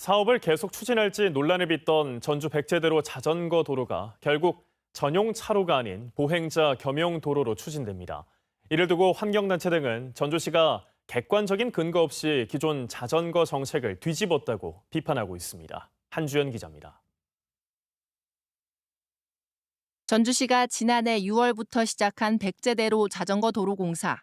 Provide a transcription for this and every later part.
사업을 계속 추진할지 논란을 빚던 전주 백제대로 자전거 도로가 결국 전용 차로가 아닌 보행자 겸용 도로로 추진됩니다. 이를 두고 환경단체 등은 전주시가 객관적인 근거 없이 기존 자전거 정책을 뒤집었다고 비판하고 있습니다. 한주연 기자입니다. 전주시가 지난해 6월부터 시작한 백제대로 자전거 도로 공사.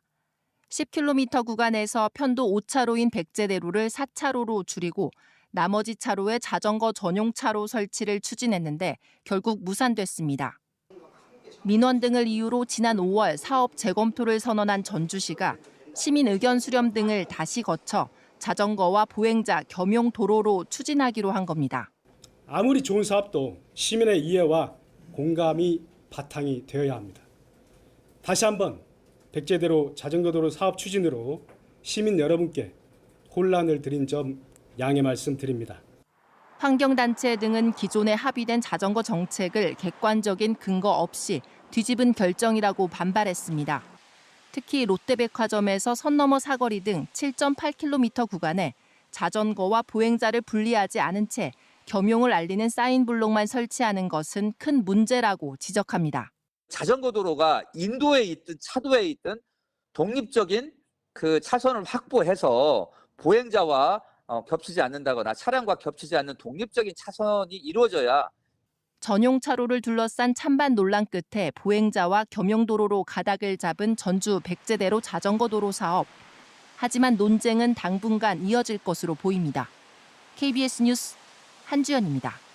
10km 구간에서 편도 5차로인 백제대로를 4차로로 줄이고 나머지 차로에 자전거 전용 차로 설치를 추진했는데 결국 무산됐습니다. 민원 등을 이유로 지난 5월 사업 재검토를 선언한 전주시가 시민 의견 수렴 등을 다시 거쳐 자전거와 보행자 겸용 도로로 추진하기로 한 겁니다. 아무리 좋은 사업도 시민의 이해와 공감이 바탕이 되어야 합니다. 다시 한번 백제대로 자전거 도로 사업 추진으로 시민 여러분께 혼란을 드린 점 양해 말씀드립니다. 환경단체 등은 기존에 합의된 자전거 정책을 객관적인 근거 없이 뒤집은 결정이라고 반발했습니다. 특히 롯데백화점에서 선 넘어 사거리 등 7.8km 구간에 자전거와 보행자를 분리하지 않은 채 겸용을 알리는 사인블록만 설치하는 것은 큰 문제라고 지적합니다. 자전거 도로가 인도에 있든 차도에 있든 독립적인 그 차선을 확보해서 보행자와 어, 겹치지 않는다거나 차량과 겹치지 않는 독립적인 차선이 이루어져야 전용 차로를 둘러싼 찬반 논란 끝에 보행자와 겸용도로로 가닥을 잡은 전주 백제대로 자전거 도로 사업. 하지만 논쟁은 당분간 이어질 것으로 보입니다. KBS 뉴스 한주연입니다.